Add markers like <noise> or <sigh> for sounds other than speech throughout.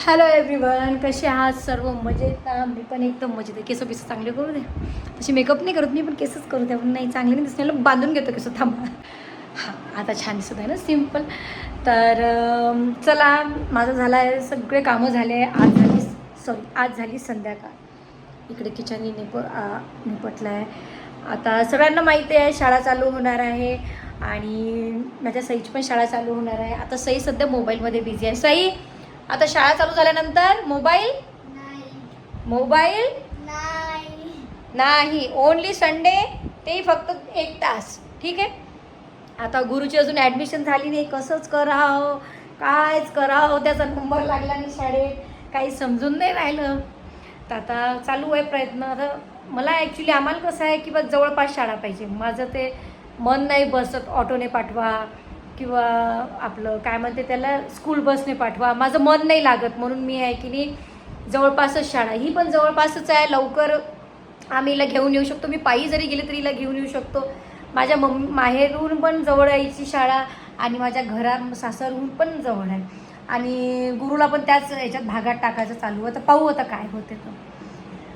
Hello everyone कसे आहात सर्व? मजेत ना मी पण एकदम मजेत आहे. केस बिसं चांगले करू दे. तशी मेकअप नाही करत मी पण केसच करू द्या म्हणून नाही चांगले नाही दिसण्याला बांधून घेतो केस थांबा. हां आता छान दिसत आहे ना सिंपल तर चला माझं झालं आहे सगळे कामं झाले. आज झाली सॉरी आज झाली संध्याकाळ. इकडे किचन निप निपटलं आहे आता सगळ्यांना माहिती आहे शाळा चालू होणार आहे. आणि माझ्या सईची पण शाळा चालू होणार आहे. आता सई सध्या मोबाईलमध्ये बिझी आहे. सई! आता शाळा चालू झाल्यानंतर मोबाईल? मोबाईल? नाही. ओनली संडे ते फक्त एक तास. ठीक आहे? आता गुरुची अजून ॲडमिशन झाली नाही. कसंच करावं? कायच करावं? त्याचा नंबर लागला नाही शाळेत. काही समजून नाही राहिलं. तर आता चालू आहे प्रयत्न. आता मला ॲक्च्युली आम्हाला कसं आहे की बस जवळपास शाळा पाहिजे. माझं ते मन नाही बसत. ऑटोने पाठवा. किंवा आपलं काय म्हणते त्याला स्कूल बसने पाठवा. माझं मन नाही लागत म्हणून मी आहे की नाही जवळपासच शाळा. ही पण जवळपासच आहे. लवकर आम्ही हिला घेऊन येऊ शकतो. मी पायी जरी गेले तरी हिला घेऊन येऊ शकतो. माझ्या मम्मी माहेरून पण जवळ यायची शाळा आणि माझ्या घरात सासरहून पण जवळ आहे. आणि गुरुला पण त्याच याच्यात भागात टाकायचं चालू. होतं पाहू आता काय होते तर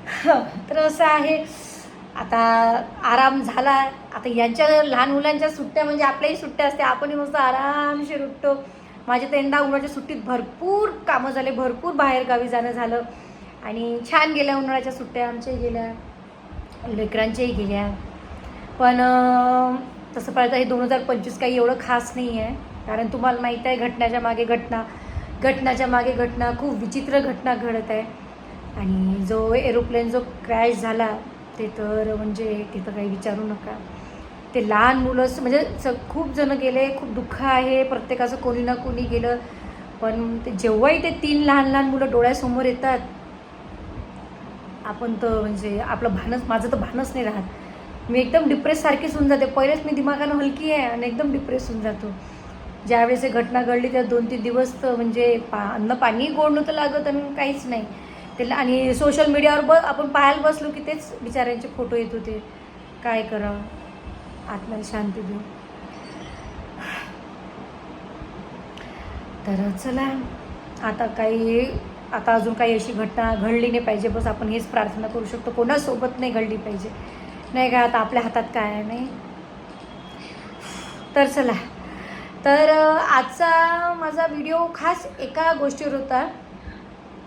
<laughs> तर असं आहे. आता आराम झाला. आता यांच्या लहान मुलांच्या सुट्ट्या म्हणजे आपल्याही सुट्ट्या असते. आपणही मस्त आरामशीर उठतो. माझ्या तर यंदा उन्हाळ्याच्या सुट्टीत भरपूर कामं झाले. भरपूर बाहेरगावी जाणं झालं. आणि छान गेल्या उन्हाळ्याच्या सुट्ट्या आमच्याही गेल्या. लेकरांच्याही गेल्या. पण तसं पाहिलं हे दोन हजार पंचवीस काही एवढं खास नाही आहे कारण तुम्हाला माहीत आहे घटनाच्या मागे घटना. घटनाच्या मागे घटना खूप विचित्र घटना घडत आहे. आणि जो एरोप्लेन जो क्रॅश झाला ते तर म्हणजे ते तर काही विचारू नका. ते लहान मुलं म्हणजे स खूप जण गेले खूप दुःख आहे प्रत्येकाचं कोणी ना कोणी गेलं. पण ते जेव्हाही ते तीन लहान लहान मुलं डोळ्यासमोर येतात आपण तर म्हणजे आपलं भानच माझं तर भानच नाही राहत. मी एकदम डिप्रेस सारखीच होऊन जाते. पहिलेच मी दिमागानं हलकी आहे आणि एकदम डिप्रेस होऊन जातो. ज्यावेळेस घटना घडली त्या दोन तीन दिवस तर म्हणजे पा अन्न पाणी गोड नव्हतं लागत आणि काहीच नाही. ते आणि सोशल मीडियावर ब आपण पाहायला बसलो की तेच बिचाऱ्यांचे फोटो येत होते. काय करा आत्म्याला शांती देऊ तर चला आता काही आता अजून काही अशी घटना घडली नाही पाहिजे. बस आपण हेच प्रार्थना करू शकतो. कोणासोबत नाही घडली पाहिजे. नाही का? आता आपल्या हातात काय आहे नाही? तर चला. तर आजचा माझा व्हिडिओ खास एका गोष्टीवर होता.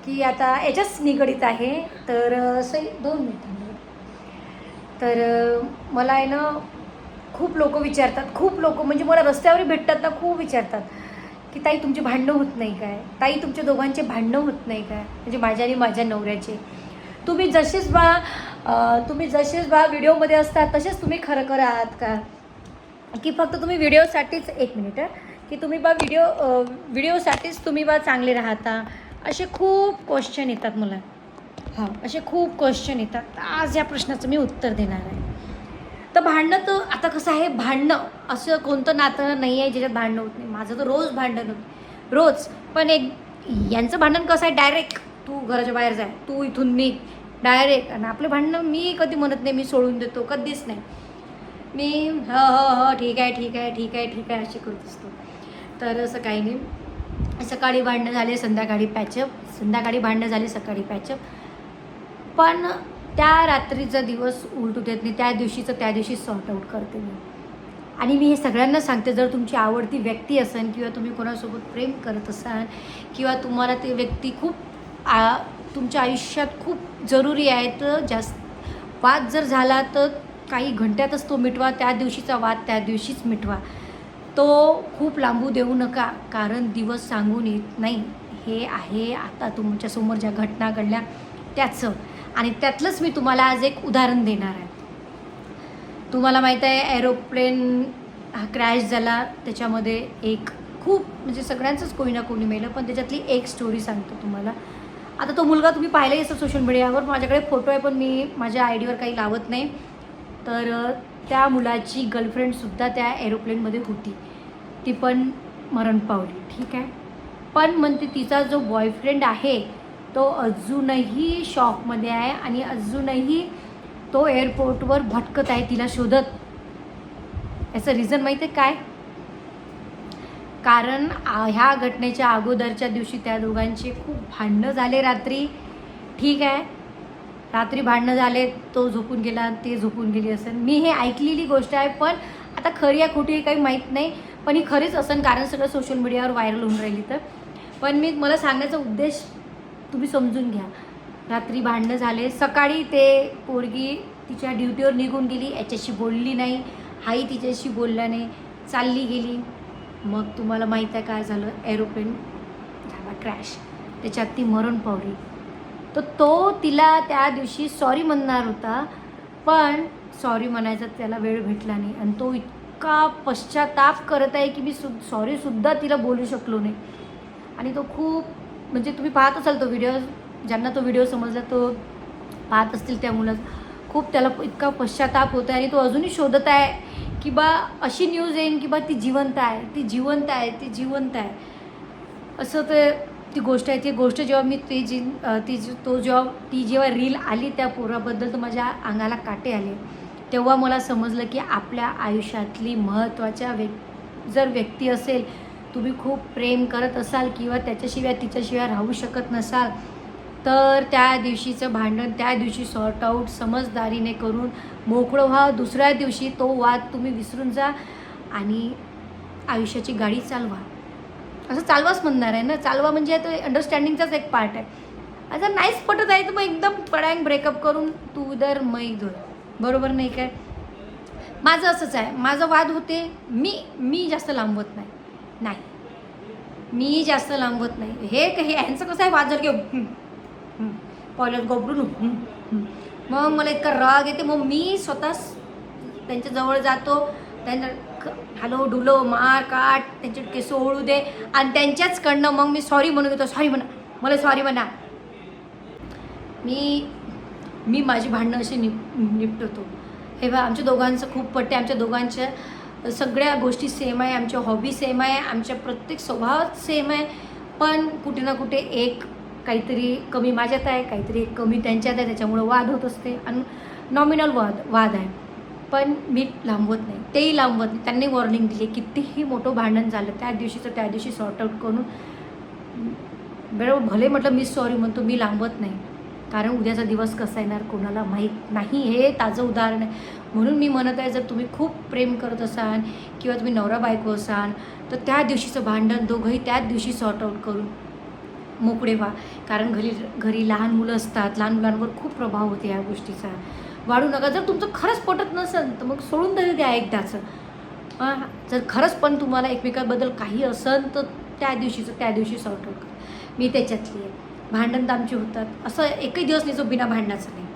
की आता याच्याच निगडीत आहे. तर असं सई दोन मिनिटं तर मला आहे ना खूप लोक विचारतात. खूप लोक म्हणजे मला रस्त्यावर भेटतात ना खूप विचारतात की ताई तुमची भांडणं होत नाही काय? ताई तुमच्या दोघांचे भांडणं होत नाही काय? म्हणजे माझ्या आणि माझ्या नवऱ्याचे. तुम्ही जसेच बा तुम्ही जसेच बा व्हिडिओमध्ये असतात तसेच तुम्ही खरं खरं आहात का? की फक्त तुम्ही व्हिडिओसाठीच एक मिनिट की तुम्ही बा व्हिडिओ व्हिडिओसाठीच तुम्ही बा चांगले राहता? असे खूप क्वेश्चन येतात मला हां हो, असे खूप क्वेश्चन येतात. आज या प्रश्नाचं मी उत्तर देणार आहे. तर भांडणं तर आता कसं आहे भांडणं असं कोणतं नातं नाही आहे ज्याच्यात भांडणं होत नाही. माझं तर रोज भांडण होत रोज. पण एक यांचं भांडण कसं आहे डायरेक्ट तू घराच्या बाहेर जाय तू इथून मी डायरेक्ट आणि आपलं भांडणं मी कधी म्हणत नाही मी सोडून देतो कधीच नाही. मी ह ठीक आहे ठीक आहे ठीक आहे ठीक आहे अशी करत असतो. तर असं काही नाही. सकाळी भांडणं झाले संध्याकाळी पॅचअप संध्याकाळी भांडणं झाले सकाळी पॅचअप पण त्या रात्रीचा दिवस उलटू देत नाही. त्या दिवशीचं त्या दिवशी सॉर्ट आऊट करते मी. आणि मी हे सगळ्यांना सांगते जर तुमची आवडती व्यक्ती असेल किंवा तुम्ही कोणासोबत प्रेम करत असाल किंवा तुम्हाला ते व्यक्ती खूप आ तुमच्या आयुष्यात खूप जरुरी आहे तर जास्त वाद जर झाला तर काही घंट्यातच तो मिटवा. त्या दिवशीचा वाद त्या दिवशीच मिटवा. तो खूप लांबू देऊ नका कारण दिवस सांगून येत नाही. हे आहे आता तुमच्यासमोर ज्या घटना घडल्या त्याचं. आणि त्यातलंच मी तुम्हाला आज एक उदाहरण देणार आहे. तुम्हाला माहीत आहे एरोप्लेन हा क्रॅश झाला. त्याच्यामध्ये एक खूप म्हणजे सगळ्यांचंच कोणी ना कोणी मेलं पण त्याच्यातली एक स्टोरी सांगतो तुम्हाला. आता तो मुलगा तुम्ही पाहिलाही असं सोशल मीडियावर माझ्याकडे फोटो आहे पण मी माझ्या आय डीवर काही लावत नाही. तर त्या मुलाची गर्लफ्रेंडसुद्धा त्या एरोप्लेनमध्ये होती. ती पण मरण पावली ठीक आहे? पण म्हणते तिचा जो बॉयफ्रेंड आहे तो अजूनही शॉकमध्ये आहे आणि अजूनही तो एअरपोर्टवर भटकत आहे तिला शोधत. याचं रिझन माहिती आहे काय? कारण ह्या घटनेच्या अगोदरच्या दिवशी त्या दोघांचे खूप भांडणं झाले रात्री ठीक आहे? रात्री भांडणं झाले तो झोपून गेला ते झोपून गेली असेल. मी हे ऐकलेली गोष्ट आहे पण आता खरी आहे खोटी काही माहीत नाही. पण ही खरीच असेल कारण सगळं सोशल मीडियावर व्हायरल होऊन राहिली तर. पण मी मला सांगण्याचा उद्देश तुम्ही समजून घ्या. रात्री भांडणं झाले सकाळी ते पोरगी तिच्या ड्युटीवर निघून गेली याच्याशी बोलली नाही हाई तिच्याशी बोलला नाही चालली गेली. मग तुम्हाला माहीत आहे काय झालं? एरोप्लेन झाला क्रॅश त्याच्यात ती मरण पावली. तर तो तिला त्या दिवशी सॉरी म्हणणार होता पण सॉरी म्हणायचा त्याला वेळ भेटला नाही. आणि तो इतका पश्चाताप करत आहे की मी सु सॉरीसुद्धा तिला बोलू शकलो नाही. आणि तो खूप म्हणजे तुम्ही पाहत असाल तो व्हिडिओ ज्यांना तो व्हिडिओ समजला तो पाहत असतील त्या मुलं खूप त्याला इतका पश्चाताप होत आहे आणि तो अजूनही शोधत आहे की बा अशी न्यूज येईन की बा ती जिवंत आहे ती जिवंत आहे ती जिवंत आहे. असं ते ती गोष्ट आहे. ती गोष्ट जेव्हा मी ती जी ती जी- तो जेव्हा ती जेव्हा रील आली त्या पोराबद्दल तर माझ्या अंगाला काटे आले. तेव्हा मला समजलं की आपल्या आयुष्यातली महत्त्वाच्या व्यक् जर व्यक्ती असेल तुम्ही खूप प्रेम करत असाल किंवा त्याच्याशिवाय तिच्याशिवाय राहू शकत नसाल तर त्या दिवशीचं भांडण त्या दिवशी सॉर्ट आऊट समजदारीने करून मोकळं व्हा. दुसऱ्या दिवशी तो वाद तुम्ही विसरून जा आणि आयुष्याची गाडी चालवा. असं चालवाच म्हणणार आहे ना? चालवा म्हणजे तो अंडरस्टँडिंगचाच एक पार्ट आहे. असं नाहीच पटत आहे तर मग एकदम पडांग ब्रेकअप करून तू दर मै धर बरोबर नाही काय? माझं असंच आहे. माझं वाद होते मी मी जास्त लांबवत नाही. नाही. मी जास्त लांबवत नाही. हे हे ह्यांचं कसं आहे? वाद जर की पहिलं घोबरून मग मला इतका राग येते. मग मी स्वतः त्यांच्या जवळ जातो. त्यांना हॅलो डुलो मार काट त्यांचे केस ओळू दे. आणि त्यांच्याचकडनं मग मी सॉरी म्हणून घेतो. सॉरी म्हणा. मला सॉरी म्हणा. मी मी माझी भांडणं अशी निप निपटवतो हे बा आमच्या दोघांचं खूप पटते आमच्या दोघांच्या सगळ्या गोष्टी सेम आहे. आमच्या हॉबी सेम आहे. आमच्या प्रत्येक स्वभावात सेम आहे. पण कुठे ना कुठे एक काहीतरी कमी माझ्यात आहे काहीतरी एक कमी त्यांच्यात आहे. त्याच्यामुळं वाद होत असते. आणि नॉमिनल वाद वाद आहे. पण मी लांबवत नाही. तेही लांबवत नाही. त्यांनी वॉर्निंग दिली. कितीही मोठं भांडण झालं त्या दिवशीचं त्या दिवशी सॉर्ट आऊट करून बरोबर भले म्हटलं मी सॉरी म्हणतो मी लांबवत नाही. कारण उद्याचा दिवस कसा येणार कोणाला माहीत नाही. हे ताजं उदाहरण आहे. म्हणून मी म्हणत आहे जर तुम्ही खूप प्रेम करत असाल किंवा तुम्ही नवरा बायको असाल तर त्या दिवशीचं भांडण दोघंही त्याच दिवशी सॉर्ट आऊट करून मोकळे व्हा. कारण घरी घरी लहान मुलं असतात लहान मुलांवर खूप प्रभाव होते या गोष्टीचा. वाढू नका. जर तुमचं खरंच पटत नसेल तर मग सोडून तरी द्या एकदाचं. हां जर खरंच पण तुम्हाला एकमेकांबद्दल काही असेल तर त्या दिवशीचं त्या दिवशी सॉर्ट आऊट करा. मी त्याच्यातली आहे. भांडण तर आमची होतात. असं एकही दिवस नाही जो बिना भांडणाचा नाही.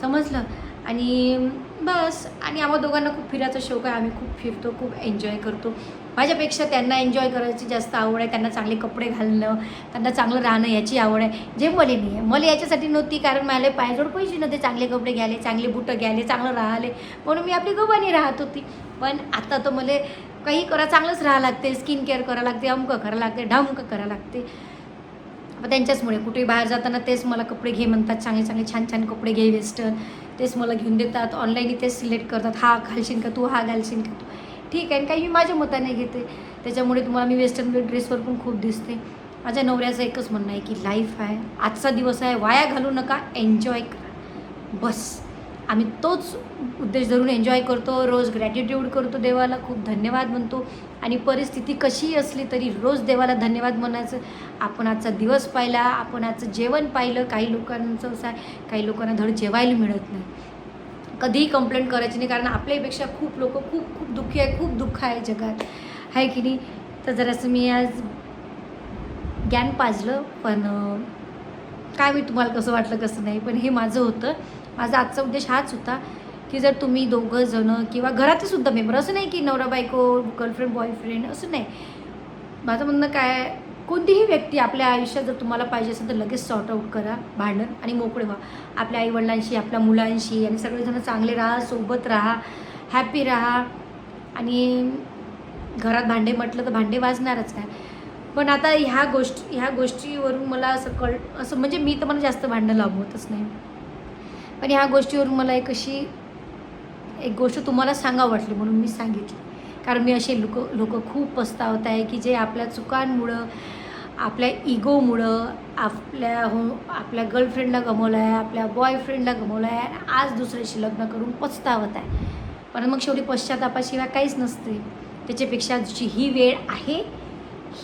समजलं? आणि बस. आणि आम्हा दोघांना खूप फिरायचा शौक आहे. आम्ही खूप फिरतो खूप एन्जॉय करतो. माझ्यापेक्षा त्यांना एन्जॉय करायची जास्त आवड आहे. त्यांना चांगले कपडे घालणं त्यांना चांगलं राहणं याची आवड आहे. जे मला नाही आहे. मला याच्यासाठी नव्हती कारण मला पायजोड पैसे नव्हते. चांगले कपडे घ्यायले चांगले बुटं घ्यायले चांगलं राहिले म्हणून मी आपली गोबानी राहत होती. पण आता तर मला काही करा चांगलंच राहावं लागते स्किन केअर करावं लागते अमकं करावं लागते ढमकं करावं लागते मग त्यांच्याचमुळे. कुठे बाहेर जाताना तेच मला कपडे घे म्हणतात चांगले चांगले छान छान कपडे घे वेस्टर्न. तेच मला घेऊन देतात. ऑनलाईन तेच सिलेक्ट करतात. हा घालशील का तू? हा घालशील का तू? ठीक आहे. आणि काही मी माझ्या मताने घेते. त्याच्यामुळे तुम्हाला मी वेस्टर्न ड्रेसवर पण खूप दिसते. माझ्या नवऱ्याचं एकच म्हणणं आहे की लाईफ आहे. आजचा दिवस आहे. वाया घालू नका. एन्जॉय करा. बस. आम्ही तोच उद्देश धरून एन्जॉय करतो रोज ग्रॅटिट्यूड करतो देवाला खूप धन्यवाद म्हणतो. आणि परिस्थिती कशीही असली तरी रोज देवाला धन्यवाद म्हणायचं. आपण आजचा दिवस पाहिला आपण आजचं जेवण पाहिलं. काही लोकांचं असं आहे काही लोकांना धड जेवायला मिळत नाही. कधीही कंप्लेंट करायची नाही कारण आपल्यापेक्षा खूप लोक खूप खूप दुःखी आहे खूप दुःख आहे जगात. आहे की नाही? तर जरासं मी आज ज्ञान पाजलं पण काय मी तुम्हाला कसं वाटलं कसं नाही पण हे माझं होतं. माझा आजचा उद्देश हाच होता की जर तुम्ही दोघं जणं किंवा घरातले सुद्धा मेंबर असं नाही की नवरा बायको गर्लफ्रेंड बॉयफ्रेंड असं नाही. माझं म्हणणं काय कोणतीही व्यक्ती आपल्या आयुष्यात जर तुम्हाला पाहिजे असेल तर लगेच सॉर्ट आऊट करा भांडण आणि मोकळे व्हा. आपल्या आईवडिलांशी आपल्या मुलांशी आणि सगळेजण चांगले राहा सोबत राहा हॅपी राहा. आणि घरात भांडे म्हटलं तर भांडे वाजणारच काय? पण आता ह्या गोष्टी ह्या गोष्टीवरून मला असं कळ असं म्हणजे मी तर मला जास्त भांडणं लाभवतच नाही. पण ह्या गोष्टीवरून मला एक अशी एक गोष्ट तुम्हाला सांगा वाटली म्हणून मी सांगितली. कारण मी असे लोक लोक खूप पस्तावत आहे की जे आपल्या चुकांमुळं आपल्या इगोमुळं आपल्या हो आपल्या गर्लफ्रेंडला गमवलं आहे आपल्या बॉयफ्रेंडला गमवलं आहे आणि आज दुसऱ्याशी लग्न करून पस्तावत आहे. पण मग शेवटी पश्चातापाशिवाय काहीच नसते. त्याच्यापेक्षा जी ही वेळ आहे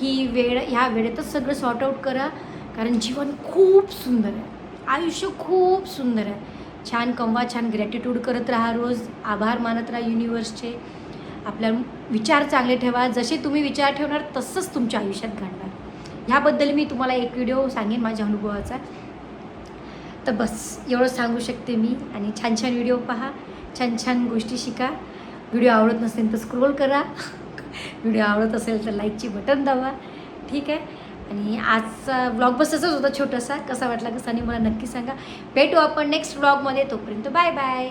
ही वेळ ह्या वेळेतच सगळं सॉर्ट आऊट करा. कारण जीवन खूप सुंदर आहे. आयुष्य खूप सुंदर आहे. छान कमवा छान ग्रॅटिट्यूड करत राहा रोज. आभार मानत राहा युनिवर्सचे आपल्या विचार चांगले ठेवा. जसे तुम्ही विचार ठेवणार तसंच तुमच्या आयुष्यात घडणार. ह्याबद्दल मी तुम्हाला एक व्हिडिओ सांगेन माझ्या अनुभवाचा. तर बस एवढं सांगू शकते मी. आणि छान छान व्हिडिओ पहा. छान छान गोष्टी शिका. व्हिडिओ आवडत नसेल तर स्क्रोल करा. व्हिडिओ आवडत असेल तर लाईकची बटन दावा ठीक आहे? आणि आजचा ब्लॉग बस होता छोटासा. कसा वाटला कसा आणि मला नक्की सांगा. भेटू आपण नेक्स्ट ब्लॉगमध्ये तोपर्यंत बाय बाय